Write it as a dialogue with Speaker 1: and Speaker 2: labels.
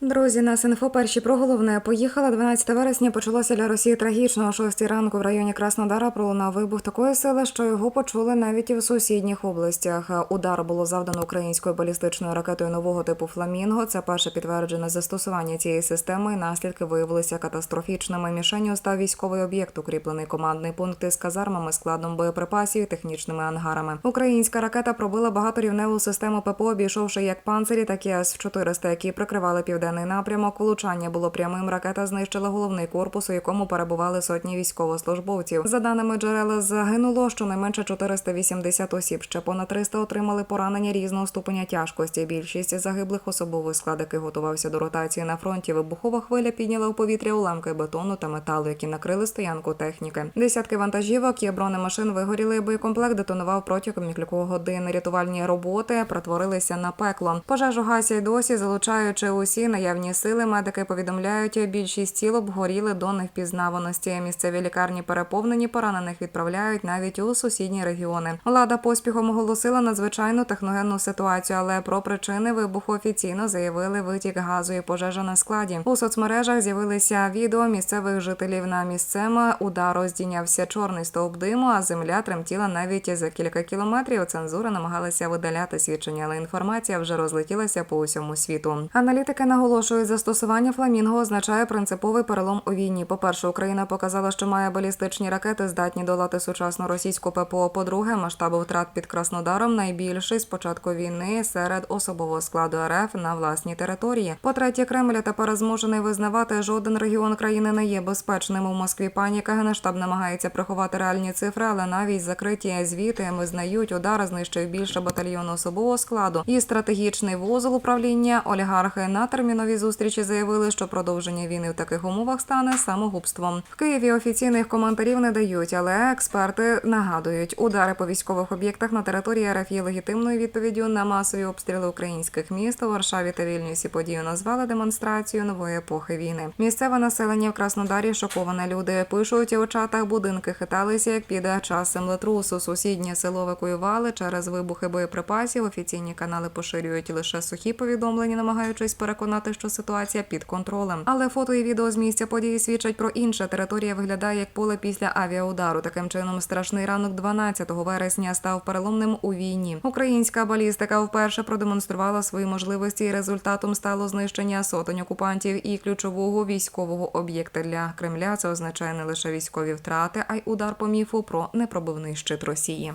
Speaker 1: Друзі, нас інфо перші про головне. Поїхала 12 вересня. Почалося для Росії трагічно. О 6 ранку в районі Краснодара пролунав вибух такої сили, що його почули навіть і в сусідніх областях. Удар було завдано українською балістичною ракетою нового типу Фламінго. Це перше підтверджене застосування цієї системи. Наслідки виявилися катастрофічними. Мішенню став військовий об'єкт, укріплений командний пункт із казармами, складом боєприпасів технічними ангарами. Українська ракета пробила багаторівневу систему ППО, обійшовши як панцирі, так і С-400, які прикривали південний напрямок. Влучання було прямим. Ракета знищила головний корпус, у якому перебували сотні військовослужбовців. За даними джерел, загинуло щонайменше 480 осіб. Ще понад 300 отримали поранення різного ступеня тяжкості. Більшість загиблих особовий склад, який готувався до ротації на фронті. Вибухова хвиля підняла у повітря уламки бетону та металу, які накрили стоянку техніки. Десятки вантажівок і бронемашин вигоріли. Боєкомплект детонував протягом кількох годин. Рятувальні роботи протворилися на пекло. Пожежу гасять досі, залучаючи усі наявні сили. Медики повідомляють, більшість тіл обгоріли до невпізнаваності. Місцеві лікарні переповнені, поранених відправляють навіть у сусідні регіони. Влада поспіхом оголосила надзвичайну техногенну ситуацію, але про причини вибуху офіційно заявили витік газу і пожежа на складі. У соцмережах з'явилися відео місцевих жителів на місцем удару. Здійнявся чорний стовп диму, а земля тремтіла навіть за кілька кілометрів. Цензура намагалася видаляти свідчення, але інформація вже розлетілася по усьому світу. Аналітики наголошують, застосування фламінго означає принциповий перелом у війні. По-перше, Україна показала, що має балістичні ракети, здатні долати сучасну російську ППО. По-друге, масштаби втрат під Краснодаром найбільший з початку війни серед особового складу РФ на власній території. По-третє, Кремль тепер змушений визнавати, жоден регіон країни не є безпечним. У Москві паніка Генштаб намагається приховати реальні цифри, але навіть закриті звіти визнають, удар знищив більше батальйону особового складу. І стратегічний вузол управління олігархи на терміновій зустрічі заявили, що продовження війни в таких умовах стане самогубством. В Києві офіційних коментарів не дають, але експерти нагадують, удари по військових об'єктах на території РФ є легітимною відповіддю на масові обстріли українських міст у Варшаві та Вільнюсі. Подію назвали демонстрацією нової епохи війни. Місцеве населення в Краснодарі шоковане. Люди пишуть у чатах, будинки хиталися, як піде час землетрусу. Сусіднє село евакуювали через вибухи боєприпасів. Офіційні канали поширюють лише сухі повідомлення, намагаючись переконати, що ситуація під контролем. Але фото і відео з місця події свідчать про інше. Територія виглядає як поле після авіаудару. Таким чином, страшний ранок 12 вересня став переломним у війні. Українська балістика вперше продемонструвала свої можливості, і результатом стало знищення сотень окупантів і ключового військового об'єкта для Кремля. Це означає не лише військові втрати, а й удар по міфу про непробивний щит Росії.